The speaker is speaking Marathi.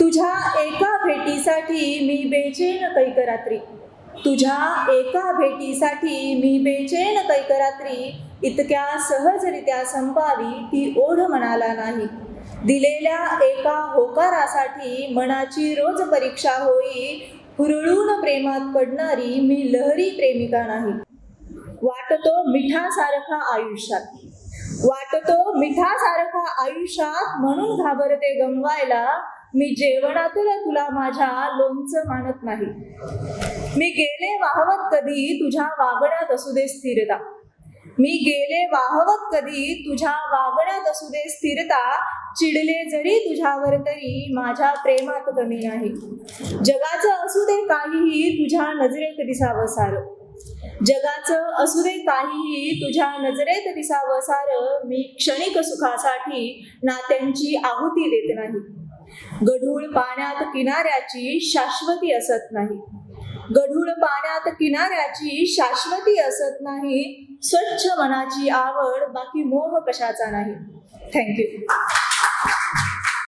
तुझ्या एका भेटीसाठी मी बेचैन कैकरात्री. तुझ्या एका भेटीसाठी मी बेचैन कैकरात्री. इतक्या सहजरित्या संपावी ती ओढ म्हणाला नाही. दिलेल्या एका होकारासाठी मनाची रोज परीक्षा होई हुरळून प्रेमात पडणारी मी लहरी प्रेमिका नाही. वाटतो मिठासारखा आयुष्यात. वाटतो मिठासारखा आयुष्यात म्हणून घाबरते गमवायला मी जेवणातून तुला माझ्या लोणचं मानत नाही. मी गेले वाहवत कधी तुझ्या वागण्यात असू दे स्थिरता. मी गेले वाहवत कधी तुझ्या वागण्यात असू दे स्थिरता. चिडले जरी तुझ्यावर तरी माझ्या प्रेमात कमी नाही जगाचं असू दे काहीही तुझ्या नजरेत दिसावं सारं. जगाचं असू दे काहीही तुझ्या नजरेत दिसावं सारं. मी क्षणिक सुखासाठी नात्यांची आहुती देत नाही. गढूळ पाण्यात किनाऱ्याची शाश्वती असत नाही. गढूळ पाण्यात किनाऱ्याची शाश्वती असत नाही. स्वच्छ मनाची आवड बाकी मोह कशाचा नाही? थँक्यू